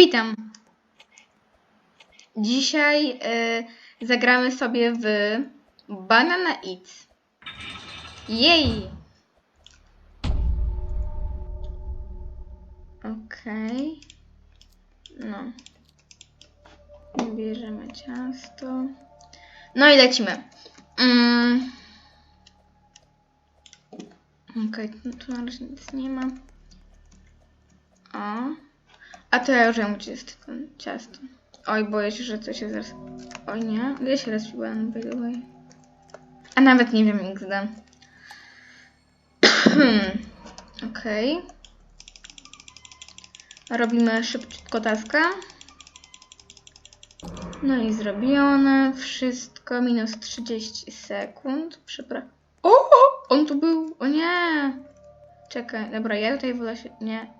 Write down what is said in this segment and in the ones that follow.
Witam. Dzisiaj y, zagramy sobie w Banana Eats. Jej! Okej. No. Bierzemy ciasto. No i lecimy. Mm. Okej, tu- tu na razie nic nie ma. O. A to ja gdzie jest ten ciasto. Oj, boję się, że coś się zaraz... Oj nie, gdzie się rozbiłam, by the way. A nawet nie wiem, XD. Okej. Robimy szybciutko taskę. No i zrobione. Wszystko. Minus 30 sekund. Przepraszam. O! On tu był! O nie! Czekaj, dobra, ja tutaj wolę się... Nie.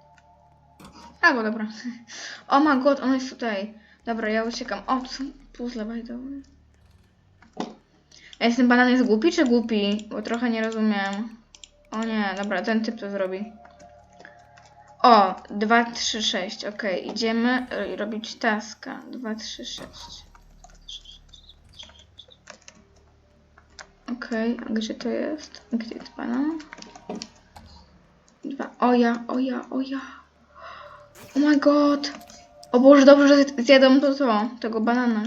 Albo dobra. O my god, on jest tutaj. Dobra, ja uciekam. O, puzzle way. Ej, ten banan jest głupi czy głupi? Bo trochę nie rozumiem. O nie, dobra, ten typ to zrobi. O, 2, 3, 6. Okej, idziemy y, robić taska. 2, 3, 6. Okej, a gdzie to jest? Gdzie jest banan? Dwa. O ja, o ja, o ja. Oh my god. O Boże, dobrze, że zj- zjadą to, to tego banana.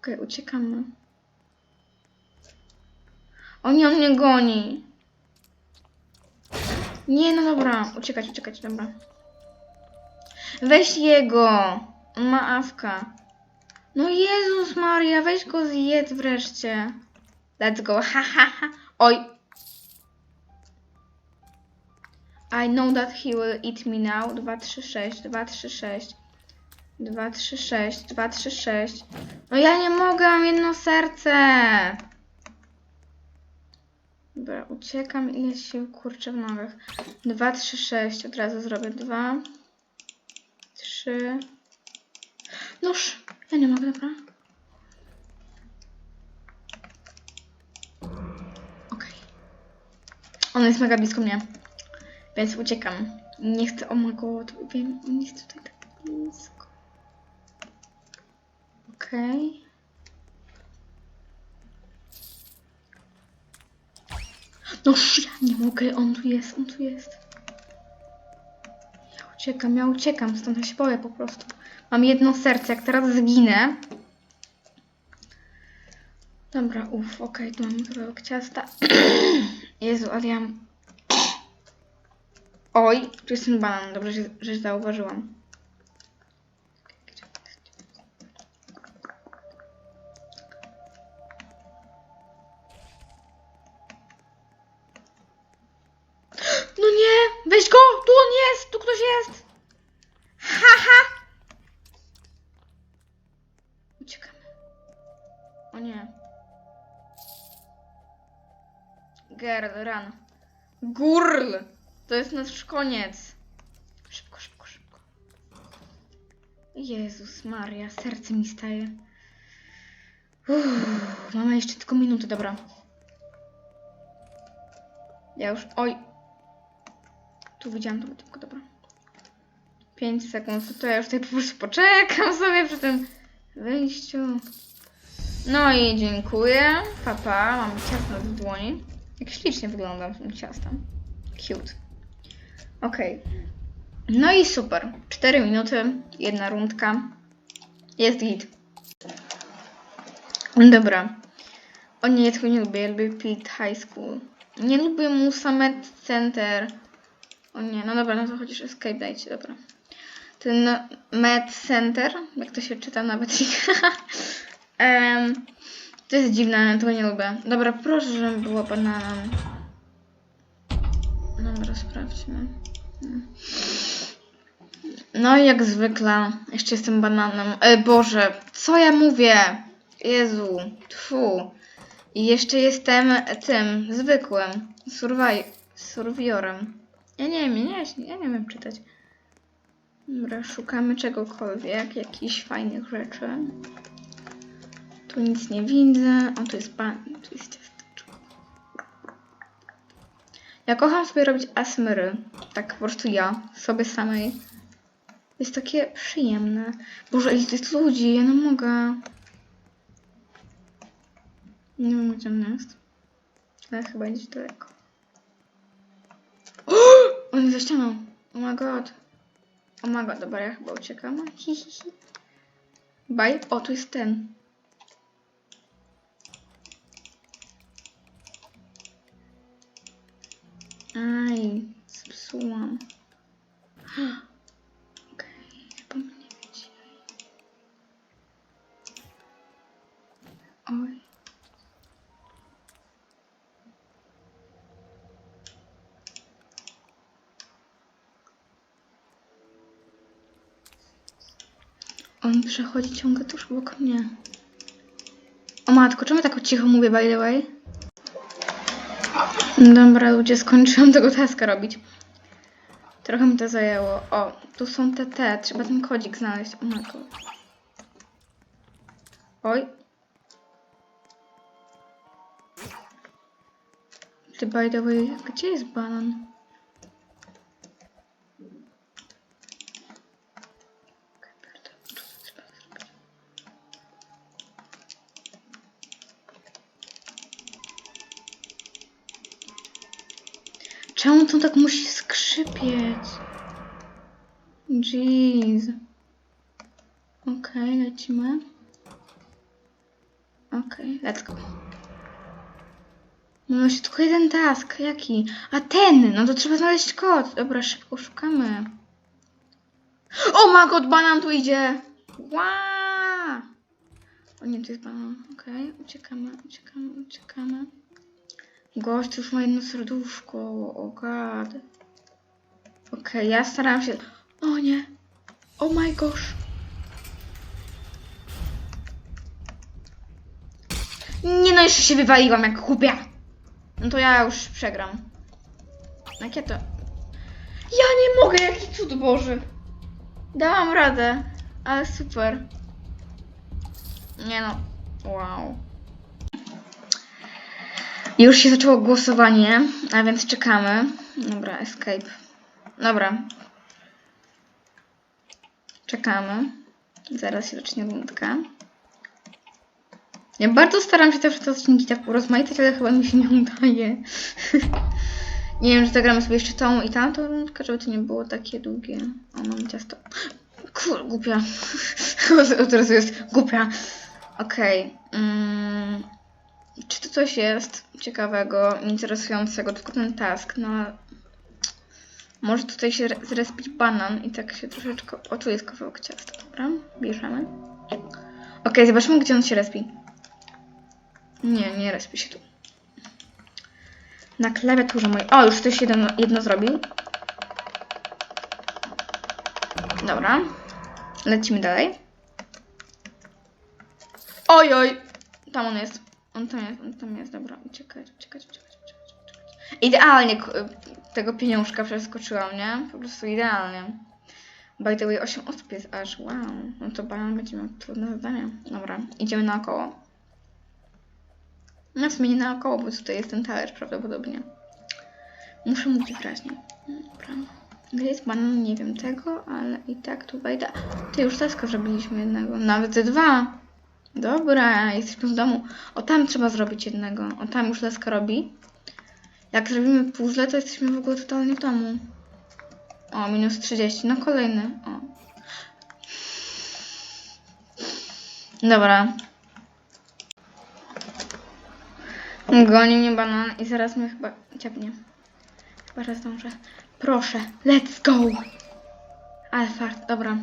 Okej, uciekamy. O nie, on mnie goni. Nie, no dobra. Uciekać, uciekać, dobra. Weź jego. On ma awka. No Jezus Maria, weź go zjedz wreszcie. Let's go, ha ha ha. Oj. I know that he will eat me now. 2, 3, 6, 2, 3, 6. 2, 3, 6, 2, 3, 6. No ja nie mogę, mam jedno serce. Dobra, uciekam ile sił kurczę w nogach. 2, 3, 6. Od razu zrobię 2, 3. Noż, ja nie mogę, dobra. Okej. On jest mega blisko mnie. Więc uciekam. Nie chcę, o my god, wiem, on jest tutaj tak blisko. Okej. No ja nie mogę, on tu jest, on tu jest. Ja uciekam, ja uciekam, stąd się boję po prostu. Mam jedno serce, jak teraz zginę. Dobra, uff, okej, tu mam kawałek ciasta. Jezu, ale ja mam Oj, tu jest ten banan, dobrze, że, że zauważyłam. No nie! Weź go! Tu on jest! Tu ktoś jest! Haha! Uciekamy. O nie. Girl, run. Gurl! To jest nasz koniec. Szybko, szybko, szybko. Jezus Maria, serce mi staje. Uff, mamy jeszcze tylko minutę, dobra. Ja już. Oj. Tu widziałam to tylko, dobra. 5 sekund, to ja już tutaj po prostu poczekam sobie przy tym wyjściu. No i dziękuję. Papa, mam ciasto w dłoni. Jak ślicznie wygląda tym ciastem. Cute. Okej. No i super. 4 minuty, jedna rundka. Jest git. Dobra. O nie, ja tego nie lubię. Ja lubię Pete High School. Nie lubię Musamet Center. O nie, no dobra, no to chociaż Escape dajcie, dobra. Ten Med Center, jak to się czyta nawet. um, to jest dziwne, tego nie lubię. Dobra, proszę, żeby było bananem. Dobra, sprawdźmy. No i jak zwykle, jeszcze jestem bananem. E, Boże, co ja mówię? Jezu, tfu. I jeszcze jestem tym, zwykłym, surviorem. Ja nie wiem, ja ja nie wiem czytać. Dobra, szukamy czegokolwiek, jakichś fajnych rzeczy. Tu nic nie widzę. O, tu jest ban, tu jest Ja kocham sobie robić asmry. Tak po prostu ja, sobie samej. jest takie przyjemne. Boże, ile jest ludzi, ja nie mogę. Nie wiem, gdzie on jest. Ale chyba gdzieś daleko. On jest za ścianą. Oh my god. Oh my god, dobra, ja chyba uciekam. Hi, hi, hi. Bye. O, tu jest ten. On przechodzi ciągle tuż obok mnie. O matko, czemu tak cicho mówię, by the way? Dobra, ludzie, skończyłam tego taska robić. Trochę mi to zajęło. O, tu są te te. Trzeba ten kodzik znaleźć. O matko. Oj. Ty, by the way, gdzie jest banan? Okej, pierdolę, co trzeba zrobić? Czemu to tak musi skrzypieć? Jeez. Okej, lecimy. Okej, let's go. Mamy jeszcze tylko jeden task. Jaki? A ten! No to trzeba znaleźć kod. Dobra, szybko szukamy. O my god, banan tu idzie! Ła! O nie, tu jest banan. Okej, uciekamy, uciekamy, uciekamy. Gość już ma jedno serduszko. O god. Okej, ja staram się... O nie. Oh my gosh. Nie no, jeszcze się wywaliłam jak głupia. No to ja już przegram. Jak ja to... Ja nie mogę, jaki cud Boży. Dałam radę, ale super. Nie no, wow. Już się zaczęło głosowanie, a więc czekamy. Dobra, escape. Dobra. Czekamy. Zaraz się zacznie rundka. Ja bardzo staram się te wszystkie odcinki tak urozmaicać, ale chyba mi się nie udaje. nie wiem, czy zagramy sobie jeszcze tą i tamtą rundkę, żeby to nie było takie długie. O, mam ciasto. Kur, głupia. Od razu jest głupia. Okej. Mm, czy tu coś jest ciekawego, interesującego? Tylko ten task, no... Może tutaj się re- zrespić banan i tak się troszeczkę... O, tu jest kawałek ciasta, dobra? Bierzemy. Okej, zobaczmy, gdzie on się respi. Nie, nie respi się tu. Na klawiaturze mojej... O, już ktoś jedno, jedno zrobił. Dobra. Lecimy dalej. Oj, oj! Tam on jest. On tam jest, on tam jest. Dobra, uciekać, uciekać, uciekać, uciekać, uciekać. Idealnie tego pieniążka przeskoczyłam, nie? Po prostu idealnie. By the way, 8 osób jest aż, wow. No to banan będzie miał trudne zadanie. Dobra, idziemy naokoło. No w sumie nie naokoło, bo tutaj jest ten talerz prawdopodobnie. Muszę mówić wyraźnie. Dobra. Gdzie jest banan? Nie wiem tego, ale i tak tu wejdę. Ty już taska zrobiliśmy jednego. Nawet dwa. Dobra, jesteśmy w domu. O tam trzeba zrobić jednego. O tam już laska robi. Jak zrobimy puzzle, to jesteśmy w ogóle totalnie w domu. O, minus 30. No kolejny. O. Dobra. Goni mnie banan i zaraz mnie chyba ciepnie. Chyba raz zdążę. Proszę, let's go! Ale fart, dobra.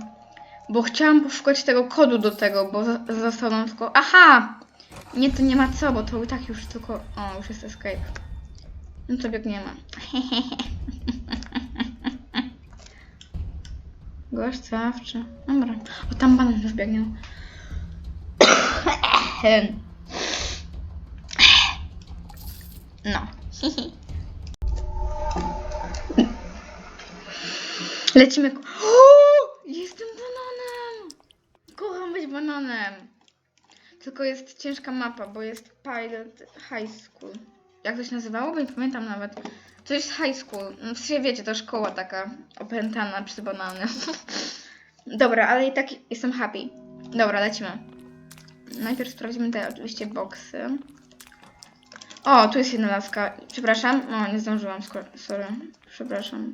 Bo chciałam poszukać tego kodu do tego, bo został tylko... Aha! Nie, to nie ma co, bo to i tak już tylko... O, już jest escape. No to biegniemy. Gość zawsze. Dobra. O, tam banan już biegnie. No. Lecimy. ku- O! Jestem bananem! Kocham być bananem. Tylko jest ciężka mapa, bo jest Pilot High School. Jak to się nazywało? Bo nie pamiętam nawet. To jest high school. No, w sensie wiecie, to szkoła taka opętana przez banany. Dobra, ale i tak jestem happy. Dobra, lecimy. Najpierw sprawdzimy te oczywiście boksy. O, tu jest jedna laska. Przepraszam. O, nie zdążyłam. Sorry. Przepraszam.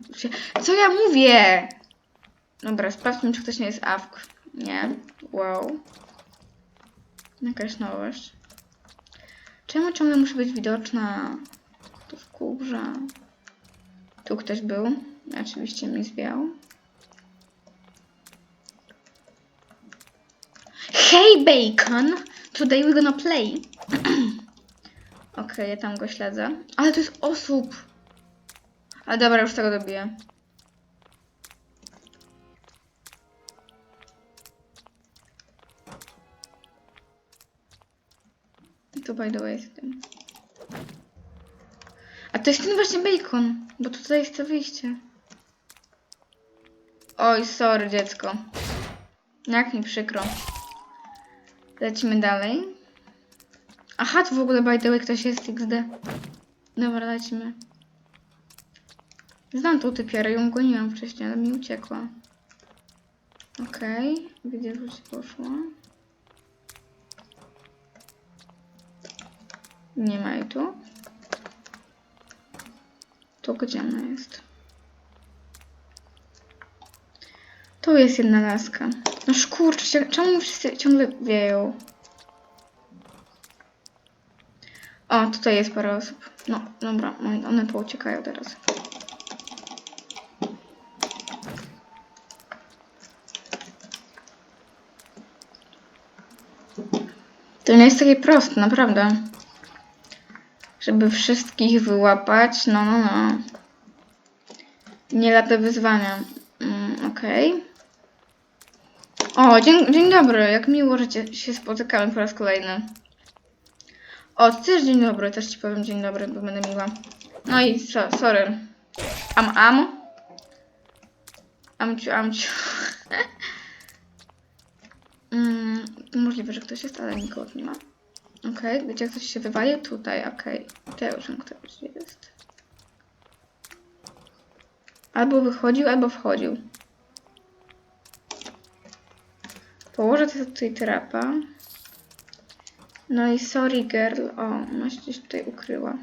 Co ja mówię? Dobra, sprawdźmy, czy ktoś nie jest awk. Nie. Wow. Jakaś nowość. Czemu ciągle muszę być widoczna? Tu w kurze. Tu ktoś był. Oczywiście mi zwiał. Hey Bacon! Today we're gonna play. Okej, ja tam go śledzę. Ale to jest osób! Ale dobra, już tego dobiję. Tu by the way jest tym. A to jest ten właśnie bacon, bo tutaj jest to wyjście. Oj, sorry dziecko. Jak mi przykro. Lecimy dalej. Aha, tu w ogóle by the way ktoś jest XD. Dobra, lecimy. Znam tą typiarę, ją goniłam wcześniej, ale mi uciekła. Okej, gdzie już poszła? Nie ma jej tu. Tu gdzie ona jest? Tu jest jedna laska. No szkurczę, czemu wszyscy ciągle wieją? O, tutaj jest parę osób. No, dobra, one pouciekają teraz. To nie jest takie proste, naprawdę. Żeby wszystkich wyłapać, no, no, no. Nie lada wyzwania. Mm, Okej. O, dzień, dzień dobry. Jak miło, że cię, się spotykamy po raz kolejny. O, też dzień dobry. Też ci powiem dzień dobry, bo będę miła. No i so, sorry. Am, am. Amciu, amciu. mm, możliwe, że ktoś jest, ale nikogo nie ma. Okej, gdzie ktoś się wywalił? Tutaj, okej. To już wiem, kto gdzie jest. Albo wychodził, albo wchodził. Położę tutaj trapa. No i sorry girl. O, ona się gdzieś tutaj ukryła.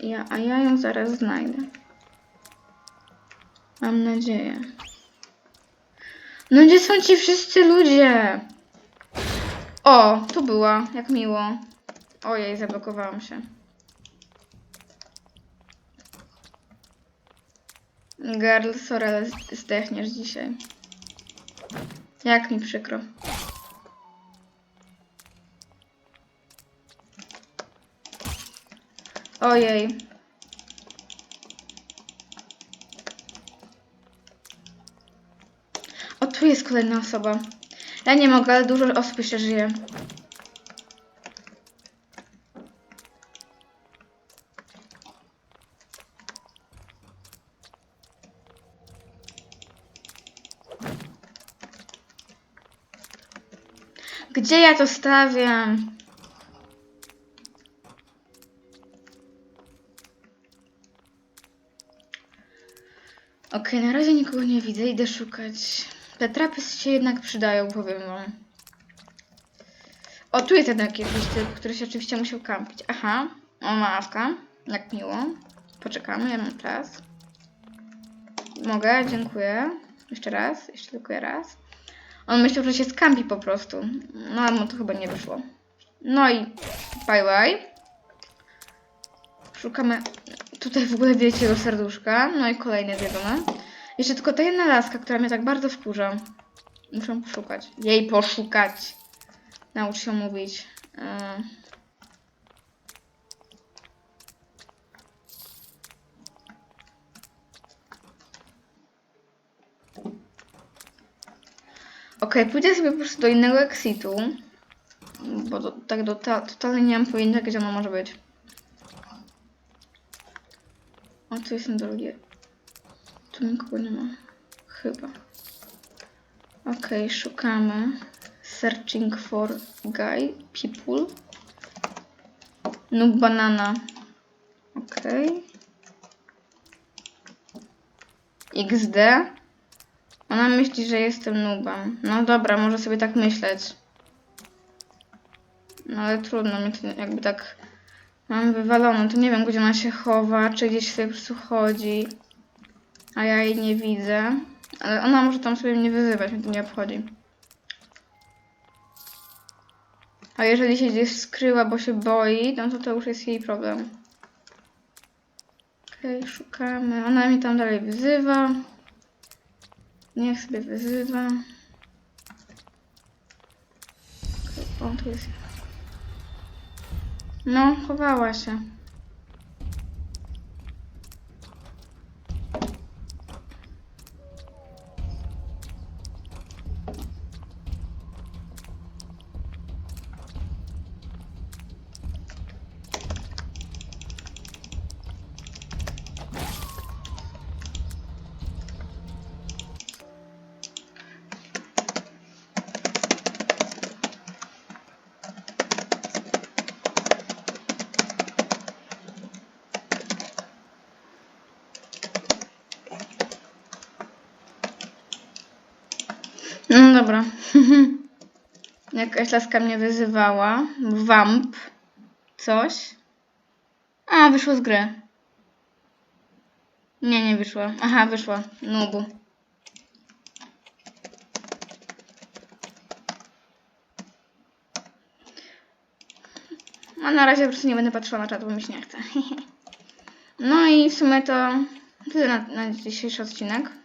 Ja, a ja ją zaraz znajdę. Mam nadzieję. No gdzie są ci wszyscy ludzie? O, tu była. Jak miło. Ojej, zablokowałam się. Girl, sorry, ale zdechniesz dzisiaj. Jak mi przykro. Ojej. O, tu jest kolejna osoba. Ja nie mogę, ale dużo osób jeszcze żyje. Gdzie ja to stawiam? Okej, na razie nikogo nie widzę, idę szukać. Te trapy się jednak przydają, powiem wam. O, tu jest jednak jakiś typ, który się oczywiście musiał kampić. Aha, o mawka, jak miło. Poczekamy, ja mam czas. Mogę, dziękuję. Jeszcze raz, jeszcze tylko raz. On myślał, że się skampi po prostu. No, ale mu to chyba nie wyszło. No i bye bye. Szukamy tutaj w ogóle wiecie jego serduszka. No i kolejne zjedzone. Jeszcze tylko ta jedna laska, która mnie tak bardzo wkurza. Muszę poszukać. Jej poszukać. Naucz się mówić. Yy. Okej, pójdę sobie po prostu do innego exitu. Bo do, tak do, ta, totalnie nie mam pojęcia, gdzie ono może być. O, tu jest drugie. Tu nikogo nie ma. Chyba. Okej, szukamy. Searching for guy, people. No banana. Okej. XD. Ona myśli, że jestem nubem. No dobra, może sobie tak myśleć. No ale trudno mi to jakby tak mam wywaloną. To nie wiem, gdzie ona się chowa, czy gdzieś sobie po prostu chodzi. A ja jej nie widzę. Ale ona może tam sobie mnie wyzywać, mnie to nie obchodzi. A jeżeli się gdzieś skryła, bo się boi, no to to już jest jej problem. Okej, szukamy. Ona mnie tam dalej wyzywa. Niech sobie wyzywa. O, tu jest. No, chowała się. No dobra. Jakaś laska mnie wyzywała. Vamp. Coś. A, wyszło z gry. Nie, nie wyszła. Aha, wyszła. Nubu. A na razie po prostu nie będę patrzyła na czat, bo mi się nie chce. No i w sumie to tyle na, na dzisiejszy odcinek.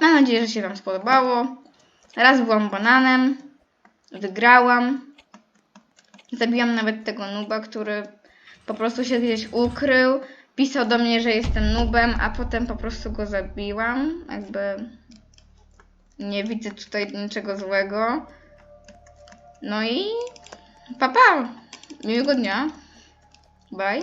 Mam nadzieję, że się Wam spodobało. Raz byłam bananem. Wygrałam. Zabiłam nawet tego nuba, który po prostu się gdzieś ukrył. Pisał do mnie, że jestem nubem, a potem po prostu go zabiłam. Jakby nie widzę tutaj niczego złego. No i papa. Pa. Miłego dnia. Bye.